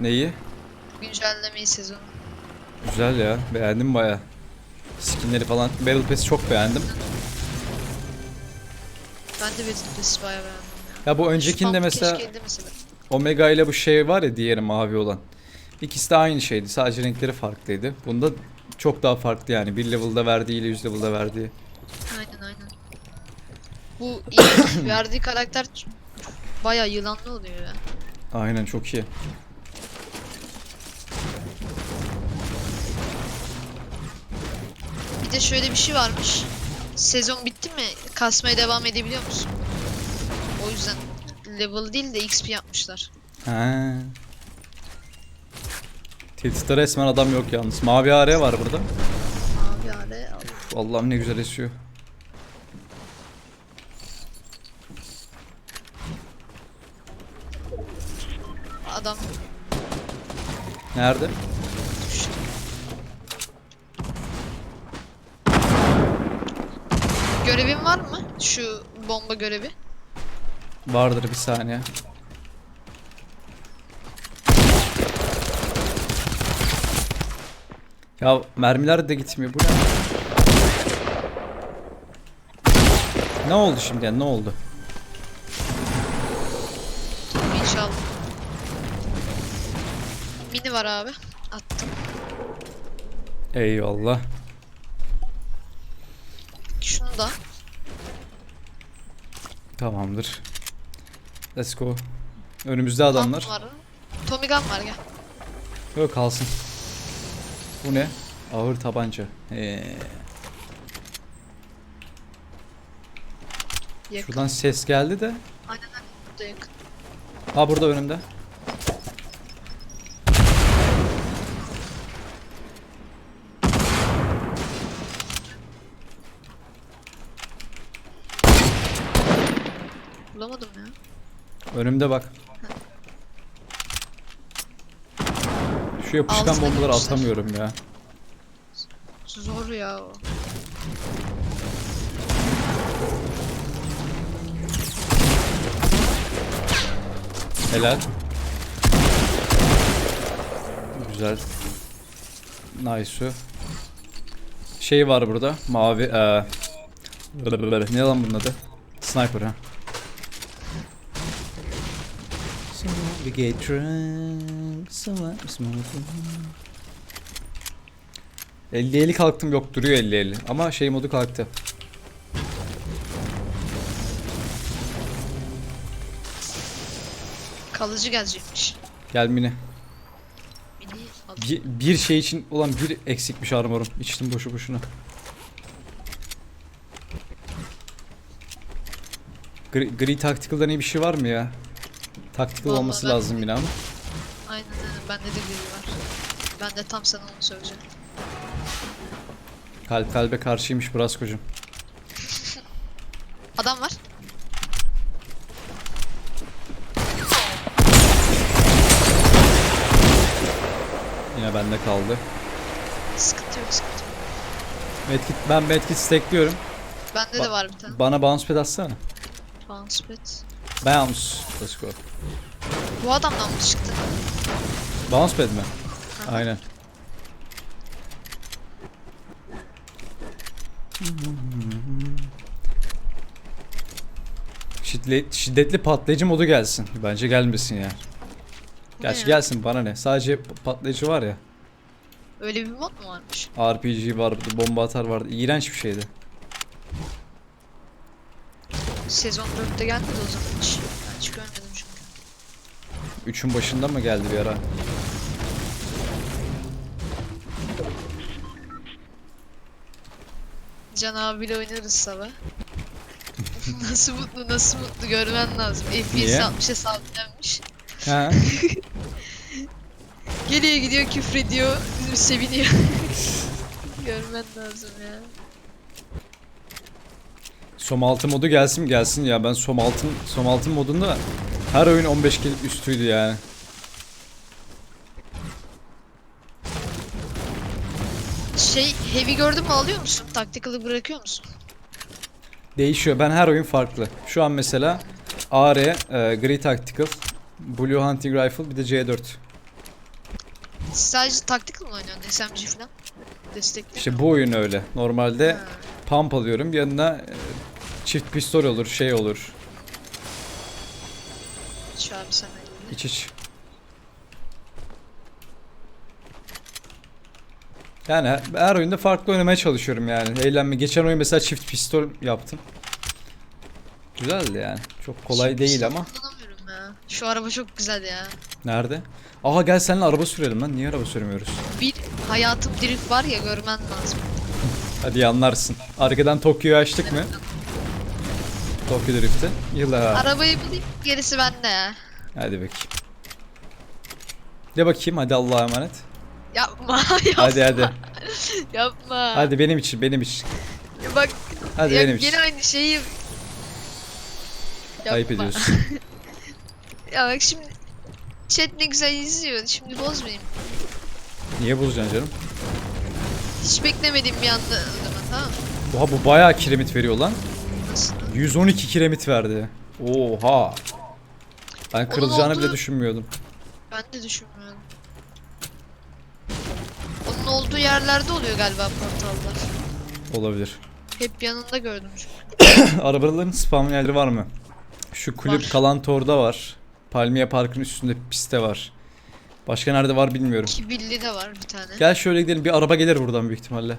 Neyi? Güncellemeyi sezonu. Güzel ya. Beğendim baya. Skinleri falan. Battle Pass'i çok beğendim. Ben de Battle Pass'i bayağı beğendim ya. Ya bu öncekinde mesela mesela. Omega ile bu şey var ya diğeri mavi olan. İkisi de aynı şeydi. Sadece renkleri farklıydı. Bunda çok daha farklı yani. Bir level'da verdiği ile 100 level'da verdiği. Aynen aynen. Bu verdiği karakter bayağı yılanlı oluyor ya. Aynen çok iyi. Bir de şöyle bir şey varmış. Sezon bitti mi kasmaya devam edebiliyor musun? O yüzden level değil de XP yapmışlar. Ha. Tilt'te resmen adam yok yalnız. Mavi AR var burada. Abi ale al. Allah'ım ne güzel esiyor. Adam Nerede? Görevin var mı? Şu bomba görevi. Vardır bir saniye. Ya mermiler de gitmiyor. Bu ne? Ne oldu şimdi yani ne oldu? İnşallah. Mini var abi. Attım. Eyvallah. Da. Tamamdır. Let's go. Önümüzde adamlar. Pump var. Tommy Gun var gel. Yok kalsın. Bu ne? Ağır tabanca. Ee, Yakın. şuradan ses geldi de. Aynen aynen. Burada yakın. Ha burada önümde. Bulamadım ya. Önümde bak. Şu yapışkan Altına bombaları girmişler. atamıyorum ya. Zor ya o. Helal. Güzel. Nice. Şey var burada. Mavi. eee, ne lan bunun adı? Sniper ha. Navigator. 50 50 kalktım yok duruyor 50 50 ama şey modu kalktı. Kalıcı gelecekmiş. Gel mini. Bir, bir şey için olan bir eksikmiş armorum. İçtim boşu boşuna. Gri, gri Tactical'dan iyi bir şey var mı ya? Vallahi olması ben- lazım ama. Aynen aynen. Bende de biri var. Ben de tam sana onu söyleyeceğim. Kalp kalbe karşıymış Brasko'cum. Adam var. Yine bende kaldı. Sıkıntı yok sıkıntı yok. Medkit, ben medkit stekliyorum. Bende Ba- de var bir tane. Bana bounce pad atsana. Bounce pad. Bounce. Let's go. Bu adamdan mı çıktı? Bounce pad mi? Aynen. Şiddet, şiddetli patlayıcı modu gelsin. Bence gelmesin ya. Gerçi ya? gelsin bana ne. Sadece patlayıcı var ya. Öyle bir mod mu varmış? RPG vardı, bomba atar vardı. İğrenç bir şeydi. Sezon 4'te gelmedi o zaman hiç. Ben hiç görmedim çünkü. Üçün başında mı geldi bir ara? Can abiyle oynarız sabah. nasıl mutlu nasıl mutlu görmen lazım. FPS Niye? 60'a sabitlenmiş. Ha? Geliyor gidiyor küfrediyor, seviniyor. görmen lazım ya. Som 6 modu gelsin gelsin ya. Ben Som 6 Som 6 modunda her oyun 15 kill üstüydü yani. Şey heavy gördün mü alıyor musun? Tactical'ı bırakıyor musun? Değişiyor. Ben her oyun farklı. Şu an mesela AR, e, Grey Tactical, Blue Hunting Rifle bir de C4. Sadece taktik mi oynuyorsun? SMG falan? Destekli. İşte bu oyun öyle. Normalde Ha. pump alıyorum. Yanına e, çift pistol olur, şey olur. Şu abi sen öyle. İç iç. Yani her- oyunda farklı oynamaya çalışıyorum yani. Eğlenme. Geçen oyun mesela çift pistol yaptım. Güzeldi yani. Çok kolay Şimdi değil ama. kullanamıyorum ya. Şu araba çok güzel ya. Nerede? Aha gel seninle araba sürelim lan. Niye araba sürmüyoruz? Bir hayatım drift var ya görmen lazım. Hadi anlarsın. Arkadan Tokyo'yu açtık mı? Tokyo Drift'i. Yıla. Arabayı bulayım gerisi bende. Hadi bakayım. De bakayım hadi Allah'a emanet. Yapma yapma Hadi hadi. yapma. Hadi benim için benim için. Ya Bak Hadi ya benim için. yine aynı şeyi Yapma. Ayıp ediyorsun. Ya bak şimdi chat ne güzel izliyor. Şimdi bozmayayım. Niye bozacaksın canım? Hiç beklemediğim bir anda öldüm tamam mı? Oha bu bayağı kiremit veriyor lan. Nasıl? 112 kiremit verdi. Oha. Ben kırılacağını bile olduğu- düşünmüyordum. Ben de düşünmüyorum. Onun olduğu yerlerde oluyor galiba portallar. Olabilir. Hep yanında gördüm çünkü. Arabaların spam yerleri var mı? Şu kulüp Var. Kalantor'da var. Palmiye Park'ın üstünde piste var. Başka nerede var bilmiyorum. Kibilli de var bir tane. Gel şöyle gidelim. Bir araba gelir buradan büyük ihtimalle.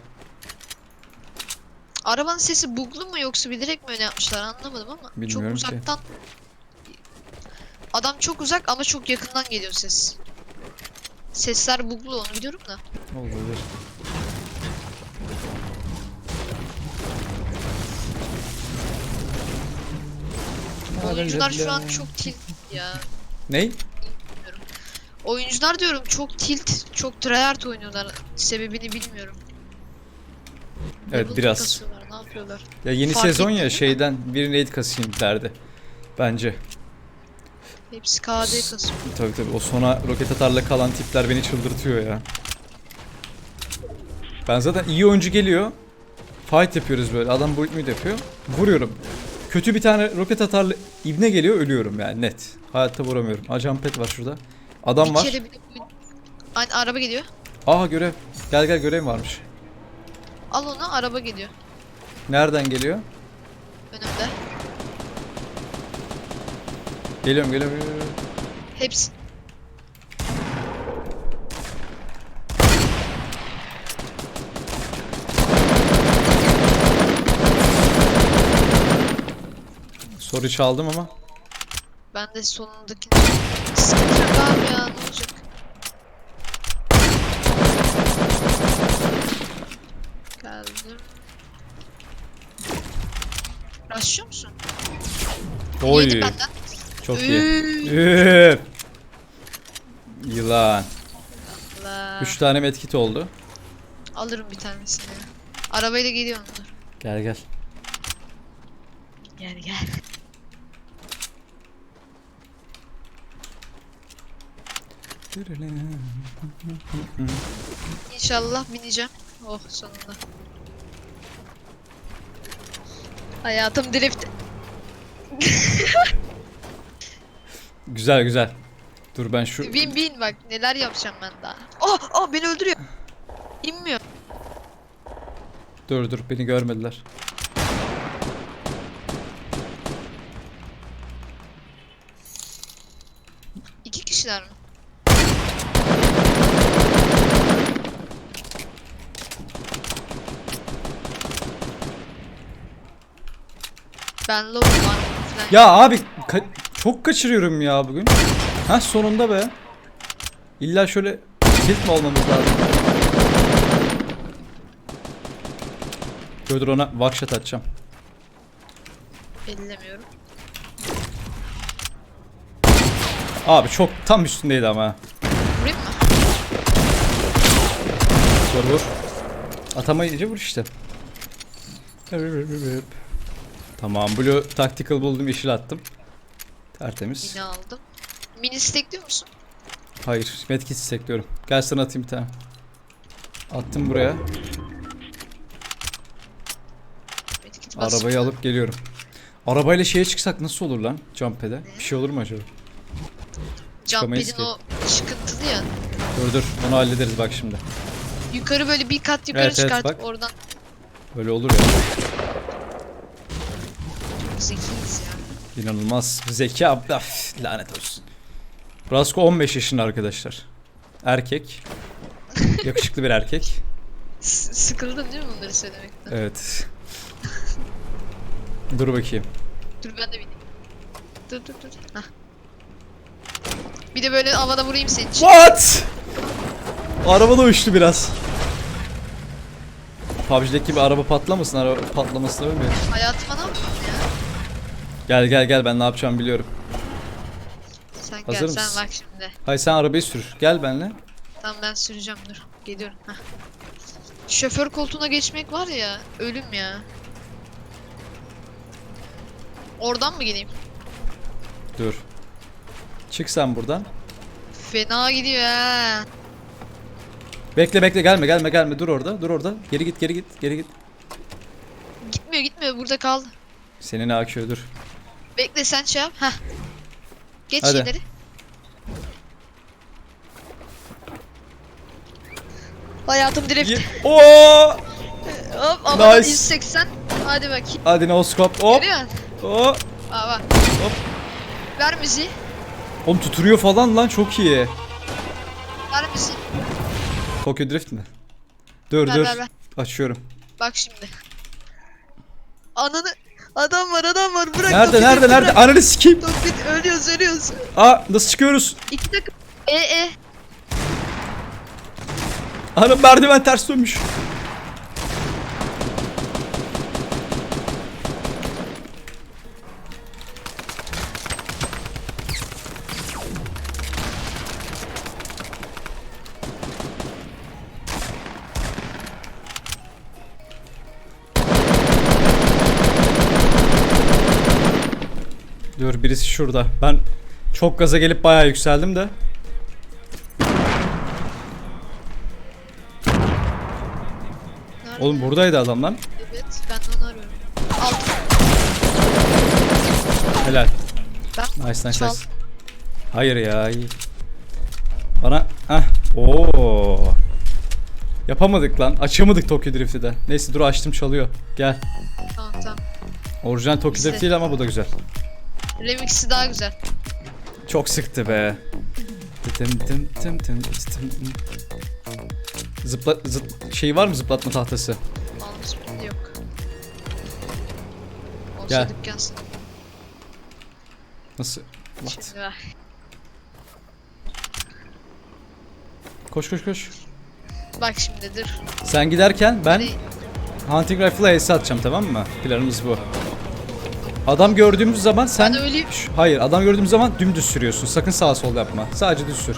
Arabanın sesi buglu mu yoksa bilerek mi öyle yapmışlar anlamadım ama Bilmiyorum ki. çok uzaktan Adam çok uzak ama çok yakından geliyor ses. Sesler buglu onu biliyorum da. Olabilir. Oyuncular şu an çok tilt ya. Ney? Oyuncular diyorum çok tilt, çok tryhard oynuyorlar. Sebebini bilmiyorum. Evet Level biraz. kasıyorlar, yapıyorlar? Ya yeni Fark sezon ya şeyden bir raid kasayım derdi. Bence. Hepsi KD kasıyor. Tabii tabii o sona roket atarla kalan tipler beni çıldırtıyor ya. Ben zaten iyi oyuncu geliyor. Fight yapıyoruz böyle. Adam bullet mid yapıyor. Vuruyorum. Kötü bir tane roket atarlı ibne geliyor ölüyorum yani net. Hayatta vuramıyorum. Ajan pet var şurada. Adam bir var. kere bile Aynı araba geliyor. Aha görev. Gel gel görev varmış. Al onu araba geliyor. Nereden geliyor? Önümde. Geliyorum geliyorum. geliyorum. Hepsi. Soru çaldım ama. Ben de sonundakini... Yok abi ya ne olacak? Oy. Yedi benden. Çok iyi. Üf. Yılan. Allah. 3 tane medkit oldu. Alırım bir tanesini. Arabayla geliyorum dur. Gel gel. Gel gel. İnşallah bineceğim. Oh sonunda. Hayatım drift. Güzel güzel. Dur ben şu Bin bin bak neler yapacağım ben daha. Oh oh beni öldürüyor. İnmiyor. dur dur beni görmediler. İki kişiler mi? Ben low var. Ya abi ka- çok kaçırıyorum ya bugün. Ha sonunda be. İlla şöyle tilt mi olmamız lazım? Dur ona vakşat atacağım. Ellemiyorum. Abi çok tam üstündeydi ama. Vurayım mı? Vur vur. Atamayınca vur işte. Tamam Blue Tactical buldum yeşil attım. Tertemiz. Yine aldım. Mini stekliyor musun? Hayır medkit istekliyorum. Gel sana atayım bir tane. Attım buraya. Medkit. Arabayı alıp geliyorum. Arabayla şeye çıksak nasıl olur lan? Jump pad'e. Bir şey olur mu acaba? Jump çıkamayız pad'in o çıkıntılı ya. Dur dur onu hallederiz bak şimdi. Yukarı böyle bir kat yukarı Evet, evet, çıkartıp bak. oradan Böyle olur ya. Zekiyiz ya. İnanılmaz. Zeki abi. Af, lanet olsun. Rasko 15 yaşında arkadaşlar. Erkek. Yakışıklı bir erkek. S- sıkıldın değil mi bunları söylemekten? Evet. Dur bakayım. Dur ben de bineyim. Dur dur dur. Hah. Bir de böyle havada vurayım senin için. What? Araba da uçtu biraz. PUBG'deki gibi araba patlamasın, araba patlamasın ölmüyor. Hayatıma ne yaptın ya? Gel gel gel ben ne yapacağımı biliyorum. Sen Hazır gel mısın? sen bak şimdi. Hayır sen arabayı sür. Gel benimle. Tamam ben süreceğim dur. Geliyorum. Hah. Şoför koltuğuna geçmek var ya ölüm ya. Oradan mı gideyim? Dur. Çık sen buradan. Fena gidiyor ha. Bekle bekle gelme gelme gelme dur orada dur orada. Geri git geri git geri git. Gitmiyor gitmiyor burada kaldı. Senin akıyor dur. Bekle sen şey yap. Heh. Geç Hadi. ileri. Hayatım drift. Ye- Oo! Hop havadan Nice. 180. Hadi bakayım. Hadi no scope. Hop. Görüyor musun? Hop. Aa bak. Hop. Ver müziği. Oğlum tuturuyor falan lan çok iyi. Ver müziği. Tokyo Drift mi? Dur Ver, dur. ver, ver. Açıyorum. Bak şimdi. Ananı. Adam var adam var bırak. Nerede Tokyo nerede nerede? Ananı sikeyim. Drift, ölüyoruz ölüyoruz. Aa nasıl çıkıyoruz? İki takım. E e. Anam merdiven ters dönmüş. Dur birisi şurada. Ben çok gaza gelip bayağı yükseldim de. Nerede? Oğlum buradaydı adam lan. Evet ben de onu arıyorum. Alt. Helal. Ben Nice nice Çal. nice. Hayır ya iyi. Bana ah Oo. Yapamadık lan. Açamadık Tokyo Drift'i de. Neyse dur açtım çalıyor. Gel. Tamam tamam. Orijinal Tokyo. Drift değil ama bu da güzel. Remix'i daha güzel. Çok sıktı be. Tım tım tım tım tım. Zıpla zıp şey var mı zıplatma tahtası? Almış mı? Yok. Olsa Gel. dükkansın. Nasıl? What? Şimdi ver. Koş koş koş. Bak şimdi dur. Sen giderken ben Hunting Rifle'a ace atacağım tamam mı? Planımız bu. Adam gördüğümüz zaman sen... Ben öleyim. Ş- Hayır adam gördüğümüz zaman dümdüz sürüyorsun. Sakın sağa sol yapma. Sadece düz sür.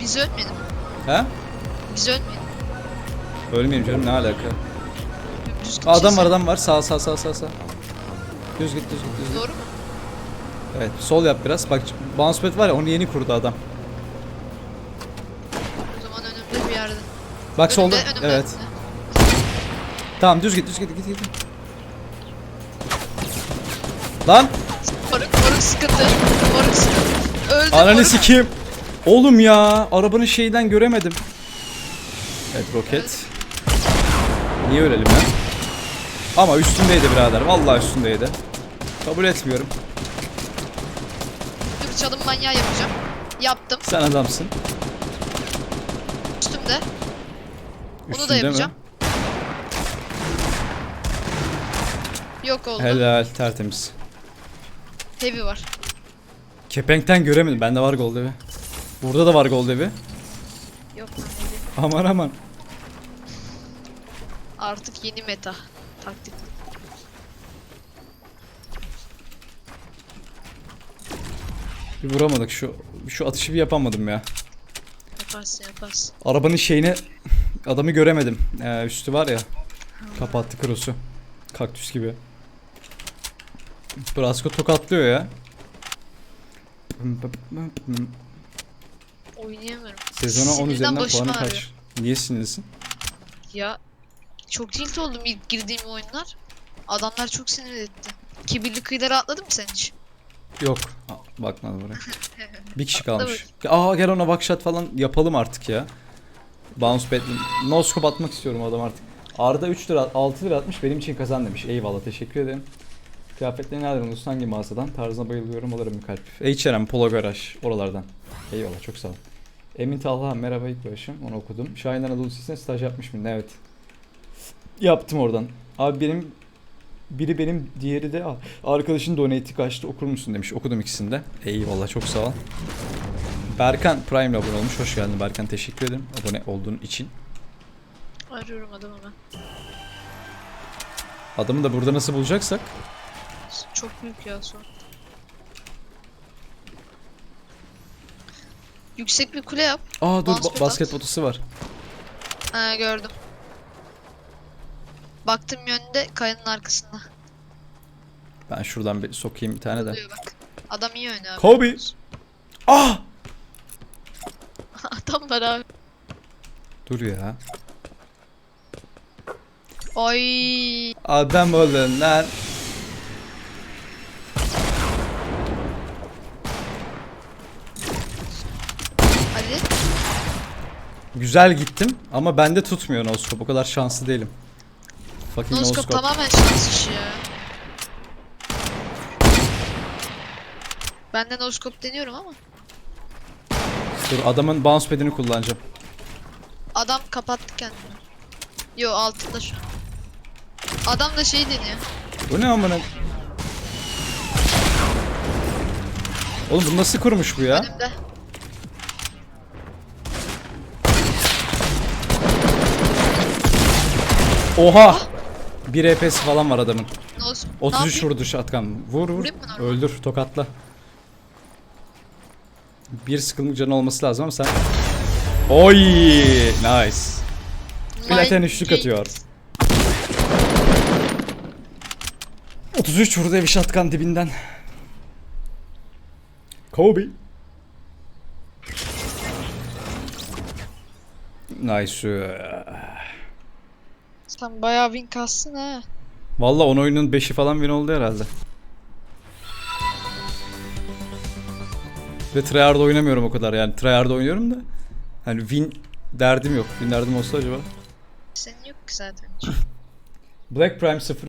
Biz ölmeyelim. He? Biz ölmeyelim. Ölmeyeyim canım ne alaka? Düz Aa, adam var adam var. Sağ sağ sağ sağ sağ. Düz git düz git düz git. Doğru mu? Evet sol yap biraz. Bak bounce pad var ya onu yeni kurdu adam. O zaman önümde bir yerde. Bak solda. Önümde, önümde, Evet. önümde. Tamam düz git düz git git git. Lan Moruk, moruk sıkıntı. Moruk sıkıntı. Öldüm ananı moruk. sikeyim. Oğlum ya arabanın şeyden göremedim. Evet roket. Niye ölelim ya? Ama üstündeydi birader. Vallahi üstündeydi. Kabul etmiyorum. Dur çalım manyağı yapacağım. Yaptım. Sen adamsın. Üstümde. Onu da Üstünde mi? yapacağım. Yok oldu. Helal tertemiz. Heavy var. Kepenkten göremedim. Bende var gold evi. Burada da var gold evi. Yok lan heavy. Aman aman. Artık yeni meta. Taktik. Bir vuramadık şu şu atışı bir yapamadım ya. Yaparsın yaparsın. Arabanın şeyini adamı göremedim. Ee, üstü var ya. Kapattı krosu. Kaktüs gibi. Brasko tokatlıyor ya. Oynayamıyorum. Sezona 10 Sinirden üzerinden başım puanı ağrıyor. kaç? Niye sinirlisin? Ya çok tilt oldum ilk girdiğim oyunlar. Adamlar çok sinir etti. Kibirli kıyılara atladın mı sen hiç? Yok. Ha, Bakmadım buraya. Bir kişi kalmış. Aa gel ona bakşat falan yapalım artık ya. Bounce pad. No scope atmak istiyorum adam artık. Arda 3 lira 6 lira atmış benim için kazan demiş. Eyvallah teşekkür ederim. Kıyafetleri nereden alıyorsun hangi mağazadan? Tarzına bayılıyorum alırım bir kalp. H&M, Polo Garaj oralardan. Eyvallah çok sağ ol. Emin Talha merhaba ilk başım onu okudum. Şahin Anadolu Lisesi'ne staj yapmış mıydın? Evet. Yaptım oradan. Abi benim biri benim diğeri de arkadaşın donate'i kaçtı okur musun demiş. Okudum ikisini de. Eyvallah çok sağ ol. Berkan Prime ile abone olmuş. Hoş geldin Berkan teşekkür ederim abone olduğun için. Arıyorum adamı ben. Adamı da burada nasıl bulacaksak. Çok büyük ya son. Yüksek bir kule yap. Aa dur Basket ba- at. basket potası var. Ha gördüm. Baktım yönde kayanın arkasında. Ben şuradan bir sokayım bir tane de. Bak. Adam iyi oynuyor. Kobe! Ah! Adam var abi. Dur ya. Ay. Adam olun lan. Hadi. Güzel gittim ama bende tutmuyor noskop. O kadar şanslı değilim. Fucking Noskop noskop. tamamen şans işi ya. Ben de noskop deniyorum ama. Dur adamın bounce pad'ini kullanacağım. Adam kapattı kendini. Yo altında şu an. Adam da şey deniyor. Bu ne amına? Oğlum bu nasıl kurmuş bu ya? Önümde. Oha! 1 EP'si falan var adamın. Ne 33 yapayım? vurdu shotgun. Vur vur. Vurayım mı normal? Öldür tokatla. Bir sıkılmış canı olması lazım ama sen... Oy! Nice. Platen üçlük atıyor. 33 vurdu evi shotgun dibinden. Kobe. Nice. Sen bayağı win kastın ha. Valla 10 oyunun 5'i falan win oldu herhalde. Ve tryhard oynamıyorum o kadar yani tryhard oynuyorum da. Hani win derdim yok. Win derdim olsa acaba. Senin yok ki zaten. Black Prime 0